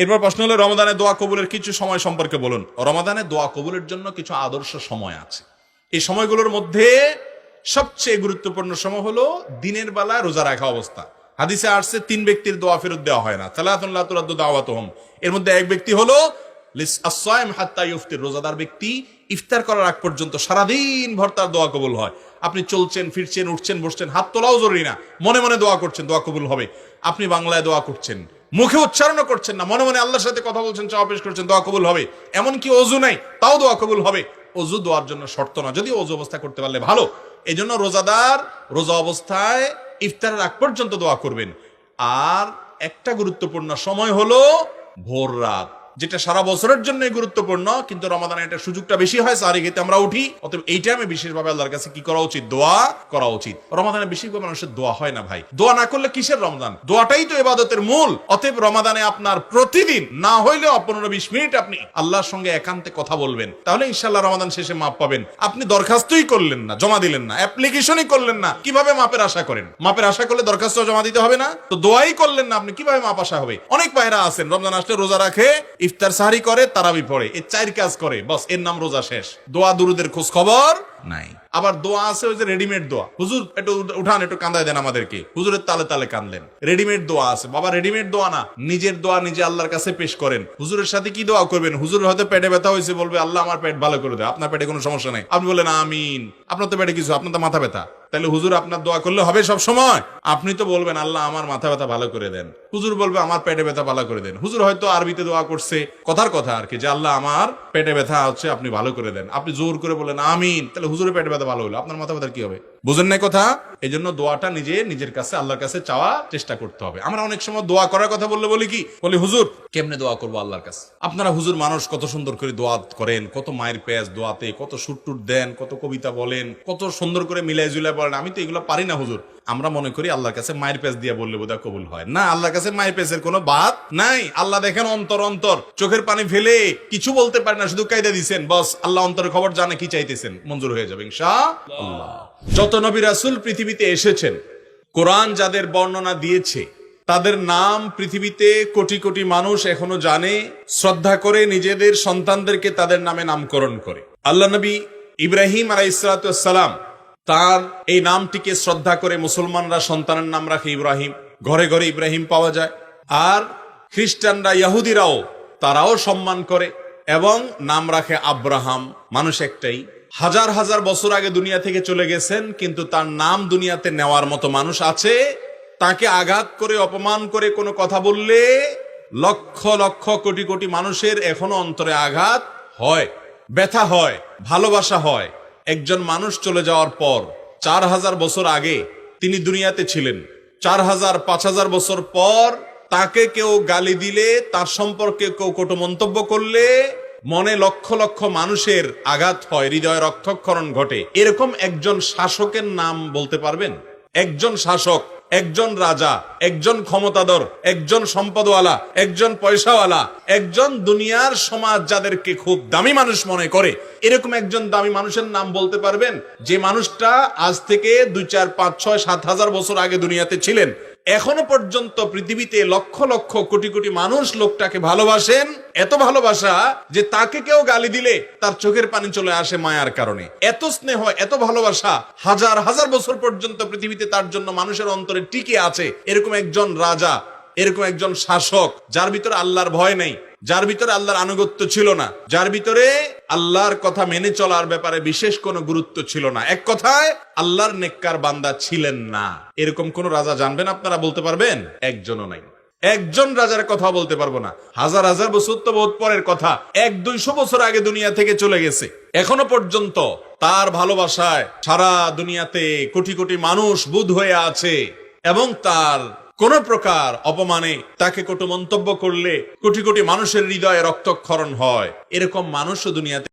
এরপর প্রশ্ন হলো রমাদানে দোয়া কবুলের কিছু সময় সম্পর্কে বলুন। রমাদানে দোয়া কবুলের জন্য কিছু আদর্শ সময় আছে। এই সময়গুলোর মধ্যে সবচেয়ে গুরুত্বপূর্ণ সময় হলো দিনের বেলা রোজা রাখা অবস্থা। হাদিসে আসছে, তিন ব্যক্তির দোয়া ফেরত দেওয়া হয় না। সালাতুল্লাহ তুরাদ্দু দাওয়াতহম। এর মধ্যে এক ব্যক্তি হলো, লিস আসসাইম হাত্তা ইফতির রোজাদার ব্যক্তি ইফতার করার আগ পর্যন্ত সারাদিন ভর তার দোয়া কবুল হয়। আপনি চলছেন, ফিরছেন, উঠছেন, বসছেন, হাত তোলাও জরুরি না। মনে মনে দোয়া করছেন, দোয়া কবুল হবে। আপনি বাংলায় দোয়া করছেন। মুখে উচ্চারণও করছেন না, মনে মনে আল্লাহর সাথে কথা বলছেন, চাওয়া পেশ করছেন, দোয়া কবুল হবে। এমনকি অজু নাই, তাও দোয়া কবুল হবে। অজু দোয়ার জন্য শর্ত না, যদি অজু অবস্থা করতে পারলে ভালো। এই জন্য রোজাদার রোজা অবস্থায় ইফতারের আগ পর্যন্ত দোয়া করবেন। আর একটা গুরুত্বপূর্ণ সময় হলো ভোর রাত। যেটা সারা বছরের জন্য গুরুত্বপূর্ণ, কিন্তু রমাদানে এটা সুযোগটা বেশি হয়, সারি খেতে আমরা উঠি। অতএব এই টাইমে বিশেষভাবে আল্লাহর কাছে কি করা উচিত? দোয়া করা উচিত। রমাদানে বেশিরভাগ মানুষের দোয়া হয় না ভাই। দোয়া না করলে কিসের রমজান দোয়াটাই তো এবাদতের মূল। অতএব রমাদানে আপনার প্রতিদিন, না হইলেও পনেরো বিশ মিনিট আপনি আল্লাহর সঙ্গে একান্তে কথা বলবেন। তাহলে ইনশাল্লাহ রমাদান শেষে মাপ পাবেন। আপনি দরখাস্তই করলেন না, জমা দিলেন না অ্যাপ্লিকেশনই করলেন না। কীভাবে মাপের আশা করেন? মাপের আশা করলে দরখাস্ত জমা দিতে হবে না? তো দোয়াই করলেন না, আপনি কীভাবে মাপ আশা হবে? অনেক পায়রা আছেন, রমজান আসলে রোজা রাখে ইফতার সাহারি করে, তারাবি পড়ে। এর চার কাজ করে। বস, এর নাম রোজা শেষ। দোয়া, দুরুদের খোঁজ খবর নাই। আবার দোয়া আছে ওই যে রেডিমেড দোয়া। হুজুর, একটু উঠান, একটু কান্দায় দেন আমাদেরকে। হুজুরের তালে তালে কানলেন। রেডিমেড দোয়া আছে। বাবা রেডিমেড দোয়া না। নিজের দোয়া নিজে আল্লাহর কাছে পেশ করেন। হুজুরের সাথে কি দোয়া করবেন? হুজুর হয়তো পেটে ব্যথা হয়েছে, বলবে, আল্লাহ, আমার পেট ভালো করে দেয় আপনার পেটে কোনো সমস্যা নেই। আপনি বলেন আমিন। আপনার তো পেটে কিছু, আপনার তো মাথা ব্যথা। তাহলে হুজুর, আপনার দোয়া করলে হবে সব সময় আপনি তো বলবেন, আল্লাহ, আমার মাথা ব্যথা ভালো করে দেন। হুজুর বলবে, আমার পেটে ব্যথা ভালো করে দেন। হুজুর হয়তো আরবিতে দোয়া করছে। কথার কথা আর কি, যে আল্লাহ আমার পেটে ব্যথা হচ্ছে আপনি ভালো করে দেন। আপনি জোর করে বলেন আমিন। তাহলে হুজুরে পেটে ব্যথা ভালো হলো। আপনার মাথা ব্যথার কি হবে? বুঝেন না কথা? এই জন্য দোয়াটা নিজে, নিজের কাছে, আল্লাহর কাছে চাওয়া চেষ্টা করতে হবে। আমরা অনেক সময় দোয়া করার কথা বললে বলি কি? বলি, হুজুর, কেমনে দোয়া করব আল্লাহর কাছে? আপনারা হুজুর মানুষ কত সুন্দর করে দোয়া করেন, কত মায়ের পেঁয়াজ দোয়াতে, কত সুটটুট দেন, কত কবিতা বলেন, কত সুন্দর করে মিলাই জুলাই বলেন। আমি তো এগুলো পারি না, হুজুর। আমরা মনে করি আল্লাহর কাছে মায়ের পেঁয়াজ দিয়ে বললে বোধহয় কবুল হয়। না, আল্লাহর কাছে মায়ের পেঁয়াজের কোনো বাদ নাই। আল্লাহ দেখেন অন্তর অন্তর। চোখের পানি ফেলে কিছু বলতে পারে না, শুধু কায়দা দিছেন। বস, আল্লাহ অন্তরের খবর জানে কি চাইতেছেন। মঞ্জুর হয়ে যাবে ইনশা আল্লাহ যত নবী রাসুল পৃথিবীতে এসেছেন, কোরআন যাদের বর্ণনা দিয়েছে, তাদের নাম পৃথিবীতে কোটি কোটি মানুষ এখনও জানে, শ্রদ্ধা করে নিজেদের সন্তানদেরকে তাদের নামে নামকরণ করে। আল্লাহ নবী ইব্রাহিম আলাইসালাম তার এই নামটিকে শ্রদ্ধা করে মুসলমানরা সন্তানের নাম রাখে ইব্রাহিম। ঘরে ঘরে ইব্রাহিম পাওয়া যায়। আর খ্রিস্টানরা, ইহুদিরাও তারাও সম্মান করে এবং নাম রাখে আব্রাহাম। মানুষ একটাই। হাজার হাজার বছর আগে দুনিয়া থেকে চলে গেছেন, কিন্তু তার নাম দুনিয়াতে নেওয়ার মতো মানুষ আছে। তাকে আঘাত করে, অপমান করে কোনো কথা বললে লক্ষ লক্ষ কোটি কোটি মানুষের এখনও অন্তরে আঘাত হয়, ব্যথা হয়, ভালোবাসা হয়। একজন মানুষ চলে যাওয়ার পর, চার হাজার বছর আগে তিনি দুনিয়াতে ছিলেন। চার হাজার, পাঁচ হাজার বছর পর তাকে কেউ গালি দিলে, তার সম্পর্কে কেউ কটু মন্তব্য করলে মনে লক্ষ লক্ষ মানুষের আঘাত হয়, হৃদয় রক্তক্ষরণ ঘটে। এরকম একজন শাসকের নাম বলতে পারবেন? একজন শাসক, একজন রাজা, একজন ক্ষমতাধর, একজন সম্পদওয়ালা, একজন পয়সাওয়ালা, একজন দুনিয়ার সমাজ যাদেরকে খুব দামি মানুষ মনে করে। এরকম একজন দামি মানুষের নাম বলতে পারবেন? যে মানুষটা আজ থেকে দুই, চার, পাঁচ, ছয়, সাত হাজার বছর আগে দুনিয়াতে ছিলেন। এখনও পর্যন্ত পৃথিবীতে লক্ষ লক্ষ কোটি কোটি মানুষ লোকটাকে ভালোবাসেন। এত ভালোবাসা যে তাকে কেউ গালি দিলে তার চোখের পানি চলে আসে মায়ার কারণে। এত স্নেহ, এত ভালোবাসা হাজার হাজার বছর পর্যন্ত পৃথিবীতে তার জন্য মানুষের অন্তরে টিকে আছে। এরকম একজন রাজা, এরকম একজন শাসক, যার ভিতরে আল্লাহর ভয় নেই। যার ভিতরে আল্লাহর আনুগত্য ছিল না, যার ভিতরে আল্লাহর কথা মেনে চলার ব্যাপারে বিশেষ কোনো গুরুত্ব ছিল না। এক কথায়, আল্লাহর নেককার বান্দা ছিলেন না। এরকম কোন রাজা জানবেন আপনারা বলতে পারবেন? একজনও নাই। একজন রাজার কথা বলতে পারব না। হাজার হাজার বছর তো বহুত পরের কথা। এক, দুইশো বছর আগে দুনিয়া থেকে চলে গেছে। এখনও পর্যন্ত তার ভালোবাসায় সারা দুনিয়াতে কোটি কোটি মানুষ বুধ হয়ে আছে এবং তার কোন প্রকার অপমানে তাকে কটু মন্তব্য করলে কোটি কোটি মানুষের হৃদয়ে রক্তক্ষরণ হয়। এরকম মানুষও দুনিয়াতে